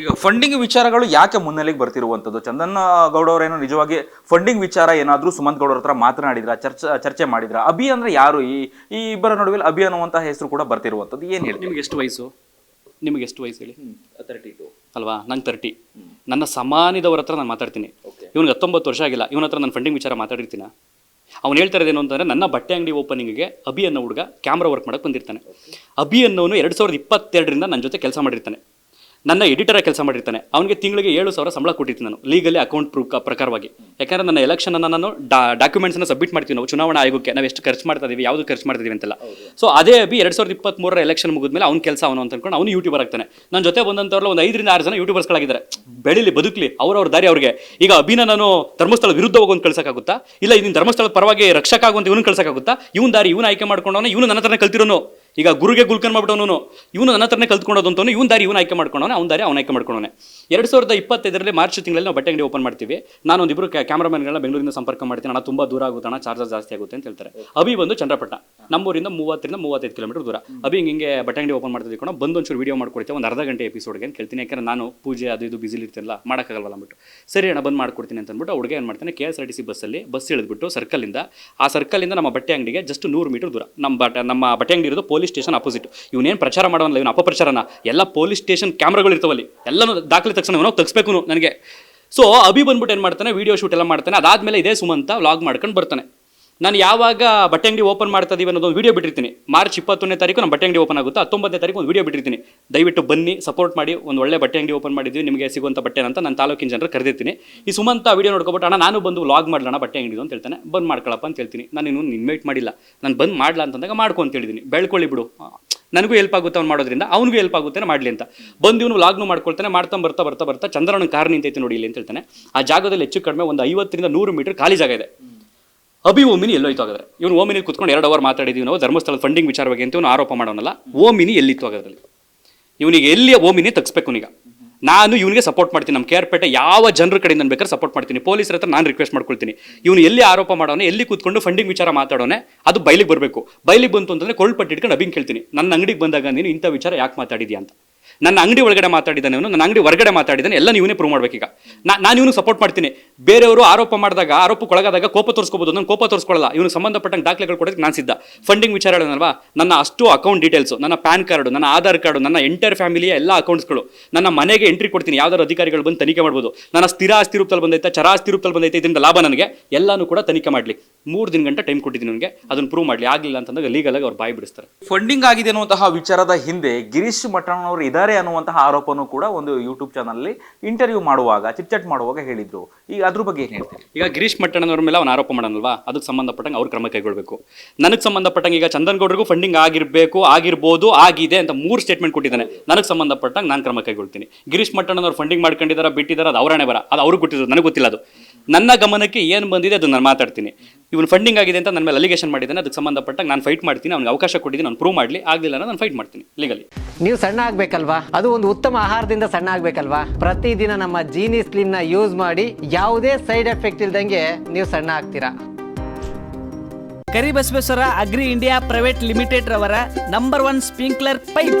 ಈಗ ಫಂಡಿಂಗ್ ವಿಚಾರಗಳು ಯಾಕೆ ಮುನ್ನೆಲೆಗೆ ಬರ್ತಿರುವಂಥದ್ದು? ಚಂದನ್ ಗೌಡ ಅವರೇನೋ ನಿಜವಾಗಿ ಫಂಡಿಂಗ್ ವಿಚಾರ ಏನಾದರೂ ಸುಮಂತ್ ಗೌಡ ಹತ್ರ ಮಾತನಾಡಿದ್ರ ಚರ್ಚೆ ಚರ್ಚೆ ಮಾಡಿದ್ರ? ಅಭಿ ಅಂದ್ರೆ ಯಾರು? ಈ ಈ ಇಬ್ಬರ ನಡುವೆ ಅಭಿ ಅನ್ನುವಂತಹ ಹೆಸರು ಕೂಡ ಬರ್ತಿರುವಂಥದ್ದು. ಏನು ಹೇಳಿ ನಿಮ್ಗೆ ಎಷ್ಟು ವಯಸ್ಸು? ನಿಮಗೆ ಎಷ್ಟು ವಯಸ್ಸು ಹೇಳಿ? ತರ್ಟಿ ಟು ಅಲ್ವಾ? ನಂಗೆ ತರ್ಟಿ ನನ್ನ ಸಮಾನಿದವ್ರ ಹತ್ರ ನಾನು ಮಾತಾಡ್ತೀನಿ. ಇವನಿಗೆ ಹತ್ತೊಂಬತ್ತು ವರ್ಷ ಆಗಿಲ್ಲ. ಇವನ ಹತ್ರ ನಾನು ಫಂಡಿಂಗ್ ವಿಚಾರ ಮಾತಾಡಿರ್ತೀನ? ಅವ್ನು ಹೇಳ್ತಾ ಇರೋದೇನು ಅಂತಂದ್ರೆ ನನ್ನ ಬಟ್ಟೆ ಅಂಗಡಿ ಓಪನಿಂಗ್ಗೆ ಅಭಿ ಅನ್ನೋ ಹುಡುಗ ಕ್ಯಾಮ್ರಾ ವರ್ಕ್ ಮಾಡಕ್ಕೆ ಬಂದಿರ್ತಾನೆ. ಅಭಿ ಅನ್ನೋನು ಎರಡು ಸಾವಿರದ ಇಪ್ಪತ್ತೆರಡರಿಂದ ನನ್ನ ಜೊತೆ ಕೆಲಸ ಮಾಡಿರ್ತಾನೆ. ನನ್ನ ಎಡಿಟರ್ ಕೆಲಸ ಮಾಡಿರ್ತಾನೆ. ಅವನಿಗೆ ತಿಂಗಳಿಗೆ ಏಳು ಸಾವಿರ ಸಂಬಳ ಕೊಟ್ಟಿರ್ತೀನಿ ನಾನು ಲೀಗಲಿ ಅಕೌಂಟ್ ಪ್ರೂಫ್ ಪ್ರಕಾರವಾಗಿ. ಯಾಕಂದ್ರೆ ನನ್ನ ಎಲೆಕ್ಷನ್ ನಾನು ಡಾಕ್ಯುಮೆಂಟ್ಸ್ನ ಸಬ್ಮಿಟ್ ಮಾಡ್ತೀವಿ ನಾವು ಚುನಾವಣಾ ಆಯೋಗಕ್ಕೆ. ನಾವು ಎಷ್ಟು ಖರ್ಚು ಮಾಡ್ತಾ ಇದೀವಿ ಯಾವುದು ಖರ್ಚು ಮಾಡ್ತಾ ಇದೀವಿ ಅಂತೆಲ್ಲ. ಸೊ ಅದೇ ಬಿ ಎರಡು ಸಾವಿರದ ಇಪ್ಪತ್ತ್ಮೂರರ ಎಲೆಕ್ಷನ್ ಮುಗಿದ್ಮೇಲೆ ಅವ್ನ ಕೆಲಸ ಅವನು ಅಂತ ಅನ್ಕೊಂಡು ಅವನು ಯೂಟ್ಯೂಬರ್ ಆಗ್ತಾನೆ. ನನ್ನ ಜೊತೆ ಬಂದಂಥವ್ರಲ್ಲಿ ಒಂದು ಐದರಿಂದ ಆರು ಜನ ಯೂಟ್ಯೂಬರ್ಸ್ಗಳಾಗಿದ್ದಾರೆ ಬೆಳಿಲಿ ಬದುಕಲಿ ಅವ್ರವ್ರ ದಾರಿ ಅವ್ರಿಗೆ. ಈಗ ಅಭಿನ ನಾನು ಧರ್ಮಸ್ಥಳ ವಿರುದ್ಧ ಹೋಗೋನ್ ಕಳ್ಸಕ್ಕಾಗುತ್ತಾ? ಇಲ್ಲ ಇದನ್ನ ಧರ್ಮಸ್ಥಳದ ಪರವಾಗಿ ರಕ್ಷಕ ಆಗುವಂತ ಇವನು ಕಳ್ಸಕ್ಕಾಗುತ್ತಾ? ಇವನ್ ದಾರಿ ಇವನು ಆಯ್ಕೆ ಮಾಡ್ಕೊಂಡವನ ಇವನು ನನ್ನ ಹತ್ರನೇ ಕಲ್ತಿರೋನು. ಈಗ ಗುರುಗೆ ಗುಲ್ಕನ್ ಮಾಡ್ಬಿಟ್ಟವನು. ಇವನು ನನ್ನ ಹತ್ರನೇ ಕಲ್ತ್ಕೊಂಡೋದು ಅಂತವನು, ಇವನ್ ದಾರಿ ಇವನು ಆಯ್ಕೆ ಮಾಡ್ಕೊಂಡವನೆ ಅವ್ನ ದಾರಿ ಅವನು ಆಯ್ಕೆ ಮಾಡ್ಕೊಂಡವನೆ ಎರಡು ಸಾವಿರದ ಇಪ್ಪತ್ತೈದರಲ್ಲಿ ಮಾರ್ಚ್ ತಿಂಗಳಲ್ಲಿ ನಾವು ಬಟ್ಟೆ ಅಂಗಡಿ ಓಪನ್ ಮಾಡ್ತೀವಿ. ನಾನು ಒಂದಿಬ್ಬರು ಕ್ಯಾಮ್ರಾಮನ್ಗಳನ್ನ ಬೆಂಗಳೂರಿಂದ ಸಂಪರ್ಕ ಮಾಡ್ತೀನಿ. ಅಣ್ಣ ತುಂಬ ದೂರ ಆಗುತ್ತೆ ಅಣ್ಣ ಚಾರ್ಜಸ್ ಜಾಸ್ತಿ ಆಗುತ್ತೆ ಅಂತ ಹೇಳ್ತಾರೆ. ಅಭಿ ಬಂದು ಚಂದ್ರಪಟ್ಟಣ ನಮ್ಮೂರಿಂದ ಮೂವತ್ತರಿಂದ ಮೂವತ್ತೈದು ಕಿಲೋಮೀಟರ್ ದೂರ. ಅಭಿ ಹಿಂಗೆ ಬಟ್ಟೆ ಅಂಗಡಿ ಓಪನ್ ಮಾಡ್ತಾ ಇದ್ಕೊಂಡು ಬಂದು ಒಂಚೂರು ವಿಡಿಯೋ ಮಾಡ್ಕೊಡ್ತೀವಿ ಒಂದು ಅರ್ಧ ಗಂಟೆ ಎಪಿಸೋಡ್ಗೆ ಅಂತ ಕೇಳ್ತೀನಿ? ಯಾಕಂದ್ರೆ ನಾನು ಪೂಜೆ ಅದು ಇದು ಬಿಸಿಲಿ ಇರ್ತಿಲ್ಲ ಮಾಡೋಕ್ಕಾಗಲ್ವಲ್ಲ ಅಂದ್ಬಿಟ್ಟು. ಸರಿ ಅಣ್ಣ, ಬಂದು ಮಾಡ್ಕೊಡ್ತೀನಿ ಅಂತ ಅಂದ್ಬಿಟ್ಟು ಹುಡುಗ ಏನು ಮಾಡ್ತಾನೆ K S R T C ಬಸ್ಸಲ್ಲಿ ಬಸ್ ಇಳಿದ್ಬಿಟ್ಟು ಸರ್ಕಲಿಂದ ಆ ಸರ್ಕಲಿಂದ ನಮ್ಮ ಬಟ್ಟೆ ಅಂಗಡಿಗೆ ಜಸ್ಟ್ ನೂರು ಮೀಟರ್ ದೂರ. ನಮ್ಮ ಬಟ್ಟೆ ನಮ್ಮ ಬಟ್ಟೆ ಅಂಗಡಿ ಇರೋದು ಪೊಲೀಸ್ ಸ್ಟೇಷನ್ ಅಪೋಸಿಟ್ ಇವನೇನು ಪ್ರಚಾರ ಮಾಡೋಲ್ಲ ಇವನು ಅಪಪ್ರಚಾರನ? ಎಲ್ಲ ಪೊಲೀಸ್ ಸ್ಟೇಷನ್ ಕ್ಯಾಮ್ರಾಗಳು ಇರ್ತವಲ್ಲಿ. ಎಲ್ಲನೂ ದಾಖಲೆ ತಕ್ಷಣ ಇವನು ತೆಗಿಸ್ಬೇಕು ನನಗೆ. ಸೊ ಅಭಿ ಬಂದ್ಬಿಟ್ಟು ಏನು ಮಾಡ್ತಾನೆ? ವಿಡಿಯೋ ಶೂಟ್ ಎಲ್ಲ ಮಾಡ್ತಾನೆ. ಅದಾದ್ಮೇಲೆ ಇದೇ ಸುಮಂತ ವ್ಲಾಗ್ ಮಾಡ್ಕೊಂಡು ಬರ್ತಾನೆ. ನಾನು ಯಾವಾಗ ಬಟ್ಟೆ ಅಂಗಡಿ ಓಪನ್ ಮಾಡ್ತಾ ಇದೀವಿ ಅನ್ನೋದು ಒಂದು ವಿಡಿಯೋ ಬಿಟ್ಟಿರ್ತೀನಿ. ಮಾರ್ಚ್ ಇಪ್ಪತ್ತೊಂದನೇ ತಾರೀಕು ನಮ್ಮ ಬಟ್ಟೆ ಅಂಗಡಿ ಓಪನ್ ಆಗುತ್ತೆ? ಹತ್ತೊಂಬತ್ತನೇ ತಾರೀಕು ಒಂದು ವಿಡಿಯೋ ಬಿಟ್ಟಿರ್ತೀನಿ. ದಯವಿಟ್ಟು ಬನ್ನಿ ಸಪೋರ್ಟ್ ಮಾಡಿ, ಒಂದು ಒಳ್ಳೆ ಬಟ್ಟೆ ಅಂಗಡಿ ಓಪನ್ ಮಾಡಿದ್ವಿ ನಿಮಗೆ ಸಿಗುವಂಥ ಬಟ್ಟೆ ಅಂತ ನಾನು ತಾಲೂಕಿನ ಜನರು ಕರೆದಿರ್ತೀನಿ. ಈ ಸುಮಂತ ವಿಡಿಯೋ ನೋಡ್ಕೊಬಿಟ್ಟು, ಅಣ್ಣ, ನಾನು ಬಂದು ವ್ಲಾಗ್ ಮಾಡ್ಲಣ್ಣ ಬಟ್ಟೆ ಅಂಗಡಿ ಅಂತ ಹೇಳ್ತಾನೆ. ಬಂದ್ ಮಾಡ್ಕೊಳಪ್ಪ ಅಂತ ಹೇಳ್ತೀನಿ. ನಾನು ಇನ್ನೂ ಇನ್ವೈಟ್ ಮಾಡಿಲ್ಲ. ನಾನು ಬಂದು ಮಾಡ್ಲಾ ಅಂತಂದಾಗ ಮಾಡ್ಕೊ ಅಂತ ಹೇಳಿದ್ದೀನಿ. ಬೆಳ್ಕೊಳ್ಳಿ ಬಿಡು. ನನಗೂ ಹೆಲ್ಪ್ ಆಗುತ್ತೆ ಅವ್ನು ಮಾಡೋದ್ರಿಂದ, ಅವನಿಗೂ ಹೆಲ್ಪ್ ಆಗುತ್ತೆ ಮಾಡಲಿ ಅಂತ. ಬಂದು ಇವನು ಲಾಗ್ನು ಮಾಡ್ಕೊಳ್ತಾನೆ, ಮಾಡ್ತಾ ಬರ್ತಾ ಬರ್ತಾ ಬರ್ತಾ ಚಂದ್ರನ ಕಾರ್ ನಿಂತೈತೆ ನೋಡಿ ಇಲ್ಲಿ ಅಂತ ಹೇಳ್ತಾನೆ. ಆ ಜಾಗದಲ್ಲಿ ಹೆಚ್ಚು ಕಡಿಮೆ ಒಂದು ಐವತ್ತರಿಂದ ನೂರು ಮೀಟರ್ ಖಾಲಿ ಜಾಗ ಇದೆ. ಅಭಿ ಓಮಿನಿ ಎಲ್ಲೋಯ್ತು ಹಾಗಾದ್ರೆ ಇವನು ಓಮಿನಿ ಕುತ್ಕೊಂಡು ಎರಡು ಅವರ್ ಮಾತಾಡಿದೀವಿ ನಾವು, ಧರ್ಮಸ್ಥಳದ ಫಂಡಿಂಗ್ ವಿಚಾರವಾಗಿ ಅಂತ ಇವನು ಆರೋಪ ಮಾಡೋನಲ್ಲ. ಓಮಿನಿ ಎಲ್ಲಿತ್ತು ಹಾಗಾದ್ರಲ್ಲಿ? ಇವನಿಗೆ ಎಲ್ಲಿ ಓಮಿನಿ ತಗ್ಸ್ಬೇಕು ಈಗ ನಾನು ಇವನಿಗೆ ಸಪೋರ್ಟ್ ಮಾಡ್ತೀನಿ ನಮ್ಮ ಕೇರ್ಪೇಟೆ ಯಾವ ಜನರ ಕಡೆಯಿಂದ ಬೇಕಾದ್ರೆ ಸಪೋರ್ಟ್ ಮಾಡ್ತೀನಿ. ಪೊಲೀಸರ ಹತ್ರ ನಾನು ರಿಕ್ವೆಸ್ಟ್ ಮಾಡ್ಕೊಳ್ತೀನಿ. ಇವನು ಎಲ್ಲಿ ಆರೋಪ ಮಾಡೋನೆ, ಎಲ್ಲಿ ಕೂತ್ಕೊಂಡು ಫಂಡಿಂಗ್ ವಿಚಾರ ಮಾತಾಡೋನೆ, ಅದು ಬಯಲಿಗೆ ಬರಬೇಕು. ಬಯಲಿಗೆ ಬಂತು ಅಂತಂದ್ರೆ ಕೊಳ್ಪಟ್ಟು ಇಟ್ಕೊಂಡು ಅಭಿಂಗ್ ಕೇಳ್ತೀನಿ. ನನ್ನ ಅಂಗಡಿಗೆ ಬಂದಾಗ ನೀನು ಇಂಥ ವಿಚಾರ ಯಾಕೆ ಮಾತಾಡಿದ್ಯಾ ಅಂತ. ನನ್ನ ಅಂಗಡಿ ಒಳಗಡೆ ಮಾತಾಡಿದ್ದಾನೆ ಇವನು ನನ್ನ ಅಂಗಡಿ ಹೊರಗಡೆ ಮಾತಾಡಿದ್ದಾನೆ, ಎಲ್ಲ ನೀವೇ ಪ್ರೂವ್ ಮಾಡ್ಬೇಕೀಗ. ನಾನು ಇವನು ಸಪೋರ್ಟ್ ಮಾಡ್ತೀನಿ. ಬೇರೆಯವರು ಆರೋಪ ಮಾಡಿದಾಗ ಆರೋಪಕ್ಕೊಳಗಾದಾಗ ಕೋಪ ತೋರಿಸ್ಕೋಬೋದು, ನಾನು ಕೋಪ ತೋರಿಸ್ಕೊಳ್ಳಲ್ಲ ಇವನು ಸಂಬಂಧಪಟ್ಟಂಗೆ ದಾಖಲೆಗಳು ಕೊಡೋದಕ್ಕೆ ನಾನು ಸಿದ್ಧ. ಫಂಡಿಂಗ್ ವಿಚಾರ ಹೇಳೋದಲ್ವಾ ನನ್ನ ಅಷ್ಟು ಅಕೌಂಟ್ ಡೀಟೇಲ್ಸು ನನ್ನ ಪ್ಯಾನ್ ಕಾರ್ಡು ನನ್ನ ಆಧಾರ್ ಕಾರ್ಡು ನನ್ನ ಎಂಟೈರ್ ಫ್ಯಾಮಿಲಿಯ ಎಲ್ಲ ಅಕೌಂಟ್ಸ್ಗಳು ನನ್ನ ಮನೆಗೆ ಎಂಟ್ರಿ ಕೊಡ್ತೀನಿ. ಯಾವ್ದಾರು ಅಧಿಕಾರಿಗಳು ಬಂದು ತನಿಖೆ ಮಾಡ್ಬೋದು. ನನ್ನ ಸ್ಥಿರ ಆಸ್ತಿ ರೂಪದಲ್ಲಿ ಬಂದೈತೆ, ಚರ ಆಸ್ತಿ ರೂಪದಲ್ಲಿ ಬಂದೈತೆ, ಇದರಿಂದ ಲಾಭ ನನಗೆ. ಎಲ್ಲಾನು ಕೂಡ ತನಿಖೆ ಮಾಡಲಿ. ಮೂರು ದಿನ ಗಂಟೆ ಟೈಮ್ ಕೊಟ್ಟಿದ್ದೀನಿ ನನಗೆ. ಅದನ್ನು ಪ್ರೂವ್ ಮಾಡಲಿ. ಆಗಲಿಲ್ಲ ಅಂತಂದಾಗ ಆಗಿ ಅವ್ರು ಬಾಯಿ ಬಿಡಿಸ್ತಾರೆ. ಫಂಡಿಂಗ್ ಆಗಿದೆ ಅನ್ನುವಂತಹ ವಿಚಾರದ ಹಿಂದೆ ಗಿರೀಶ್ ಮಠಣ್ಣವರು ಇದ್ದಾರೆ. ಅನ್ನುವಂತಹ ಆರೋಪನೂ ಕೂಡ ಒಂದು ಯೂಟ್ಯೂಬ್ ಚಾನಲ್ ಇಂಟರ್ವ್ಯೂ ಮಾಡುವಾಗ ಚಿಟ್ಚಾಟ್ ಮಾಡುವಾಗ ಹೇಳಿದ್ರು. ಈಗ ಅದ್ರ ಬಗ್ಗೆ ಏನ್ ಈಗ ಗಿರೀಶ್ ಮಟ್ಟಣ್ಣನವ್ರ ಮೇಲೆ ಅವ್ನು ಆರೋಪ ಮಾಡಲ್ವಾ ಅದಕ್ಕೆ ಸಂಬಂಧಪಟ್ಟಂಗೆ ಅವ್ರು ಕ್ರಮ ಕೈಗೊಳ್ಬೇಕು. ನನಗೆ ಸಂಬಂಧಪಟ್ಟಂಗೆ ಈಗ ಚಂದನ್ ಗೌಡ್ರಿಗೂ ಫಂಡಿಂಗ್ ಆಗಿರಬೇಕು, ಆಗಿರ್ಬೋದು, ಆಗಿದೆ ಅಂತ ಮೂರು ಸ್ಟೇಟ್ಮೆಂಟ್ ಕೊಟ್ಟಿದ್ದಾನೆ. ನನಗೆ ಸಂಬಂಧಪಟ್ಟಂಗೆ ನಾನು ಕ್ರಮ ಕೈಗೊಳ್ತೀನಿ. ಗಿರೀಶ್ ಮಟ್ಟಣ್ಣನವ್ರು ಫಂಡಿಂಗ್ ಮಾಡ್ಕೊಂಡಿದ್ದಾರೆ ಬಿಟ್ಟಿದ್ದಾರೆ ಅದು ಅವರೇ ಬರ ಅದು ಅವ್ರಿಗೆ ಕೊಟ್ಟಿದ್ದು ನನಗೆ ಗೊತ್ತಿಲ್ಲ ಅದು. ನನ್ನ ಗಮನಕ್ಕೆ ಏನು ಬಂದಿದೆ ಅದು ನಾನು ಮಾತಾಡ್ತೀನಿ. ಇವನು ಫಂಡಿಂಗ್ ಆಗಿದೆ ಅಂತ ನನ್ನ ಮೇಲೆ ಅಲಿಗೇಷನ್ ಮಾಡಿದ್ದಾನೆ ಅದಕ್ಕೆ ಸಂಬಂಧಪಟ್ಟಾಗ ನಾನು ಫೈಟ್ ಮಾಡ್ತೀನಿ ಅವ್ನಿಗೆ ಅವಕಾಶ ಕೊಟ್ಟಿದ್ದೀನಿ ನಾನು ಪ್ರೂವ್ ಮಾಡಲಿ ಆಗಲಿಲ್ಲ ನಾನು ಫೈಟ್ ಮಾಡ್ತೀನಿ ಲೀಗಲಿ ನೀವು ಸಣ್ಣ ಆಗ್ಬೇಕಲ್ವಾ? ಅದು ಒಂದು ಉತ್ತಮ ಆಹಾರದಿಂದ ಸಣ್ಣ ಆಗ್ಬೇಕಲ್ವಾ? ಪ್ರತಿದಿನ ನಮ್ಮ ಜೀನಿ ಸ್ಲಿಮ್ನ ಯೂಸ್ ಮಾಡಿ ಯಾವುದೇ ಸೈಡ್ ಎಫೆಕ್ಟ್ ಇಲ್ದಂಗೆ ನೀವು ಸಣ್ಣ ಆಗ್ತೀರಾ? Karibasaveshwara agri India private limited ರವರ ನಂಬರ್ ಒನ್ ಸ್ಪ್ರಿಂಕ್ಲರ್ ಪೈಪ್